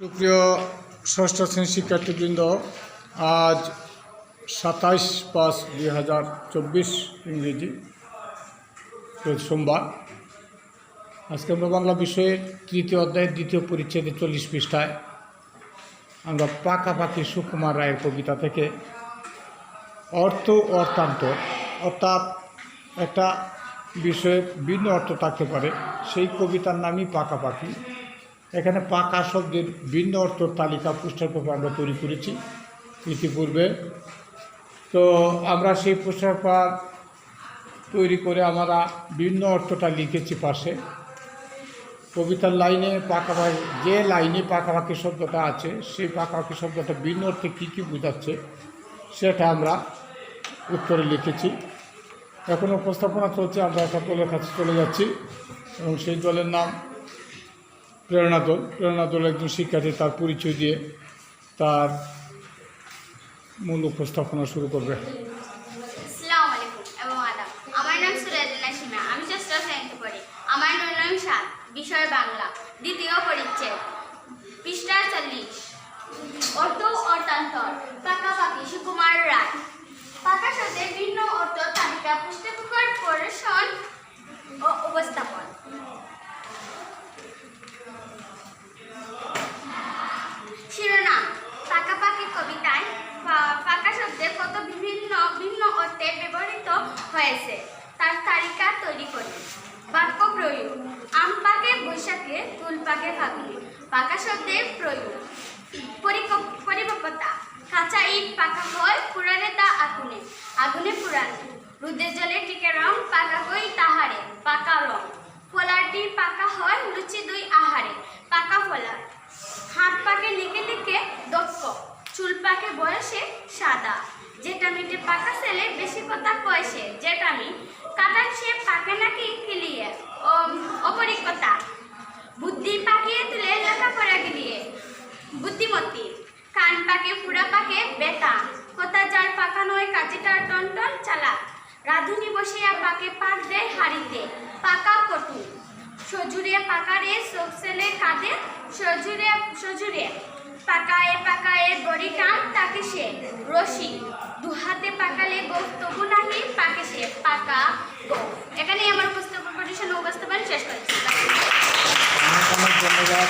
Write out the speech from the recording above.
সুপ্রিয় ষষ্ঠ শ্রেণির শিক্ষার্থীবৃন্দ, আজ সাতাইশ পাঁচ দুই হাজার চব্বিশ ইংরেজি রোজ সোমবার। আজকে আমরা বাংলা বিষয়ের তৃতীয় অধ্যায়ের দ্বিতীয় পরিচ্ছেদে চল্লিশ পৃষ্ঠায় আমরা পাকাপাকি সুকুমার রায়ের কবিতা থেকে অর্থ অর্থান্ত, অর্থাৎ একটা বিষয়ে ভিন্ন অর্থ থাকতে পারে। সেই কবিতার নামই পাকাপাকি। এখানে পাকা শব্দের ভিন্ন অর্থ তালিকা পুস্তক আমরা তৈরি করেছি ইতিপূর্বে। তো আমরা সেই পুস্তক তৈরি করে আমরা ভিন্ন অর্থটা লিখেছি পাশে। কবিতার লাইনে পাকাপাকি যে লাইনে পাকাপাকি শব্দটা আছে, সেই পাকাপাকি শব্দটা ভিন্ন অর্থে কী কী বোঝাচ্ছে, সেটা আমরা উত্তরে লিখেছি। এখন উপস্থাপনা চলছে, আমরা একটা দলের কাছে চলে যাচ্ছি এবং সেই দলের নাম প্রেরণা দল। প্রেরণা দল একজন শিক্ষার্থী, তার পরিচয় দিয়ে তার মূল উপস্থাপনা শুরু করবে। আমার নাম আমি আমার নাম বিষয় বাংলা, দ্বিতীয় পরিচ্ছেদ। পৃষ্ঠা চল্লিশ। অর্থ অর্থান্তর। পাকাপাকি সুকুমার রায় পাকা শব্দের ভিন্ন অর্থ তালিকা পুস্তককার পরিসন ও উপস্থাপন শিরোনাম, পাকাপাকি কবিতায় পাকা শব্দের কত বিভিন্ন ভিন্ন অর্থে ব্যবহৃত হয়েছে, তার তালিকা তৈরি বাক্য প্রয়োগ, আম পাকে বৈশাখে তুল পাকে পাকা শব্দের প্রয়োগ। পরিপক্কতা, কাঁচা ইট পাকা হয় পুরানে তা আগুনে আগুনে পুরানো রোদের জলে টিকে রং পাকা কই তাহারে পাকা রং ফলারটি পাকা হয় লুচি দুই আহারে, পাকা ফলার হাত পাকে লিখে লিখে দক্ষ, চুল পাকে বয়সে সাদা। যেটা মিটে পাকা ছেলে, বেশি কথা কয়সে যেটা আমি কাটান সে পাকে নাকি কিলিয়ে। অপরিকতা। বুদ্ধি পাকিয়ে তুলে লেখাপড়া গিলিয়ে। বুদ্ধিমতী কান পাকে ফুড়া পাকে বেতা। কথা যার পাকা নয়, কাজে টন টন চালা। রাধুনি বসিয়া পাকে পাক দেয় হাড়িতে। পাকা পটু সজুরে পাকারে ছেলে কাঁদে সজুরে সজুরে পাকায়ে পাকায়ে গড়ি টান তাকে সে রশি দুহাতে পাকালে গো তবু নাহি পাকে সে পাকা গো এখানেই আমার পুস্তক পরিবেশন উপস্থাপন শেষ করছি ধন্যবাদ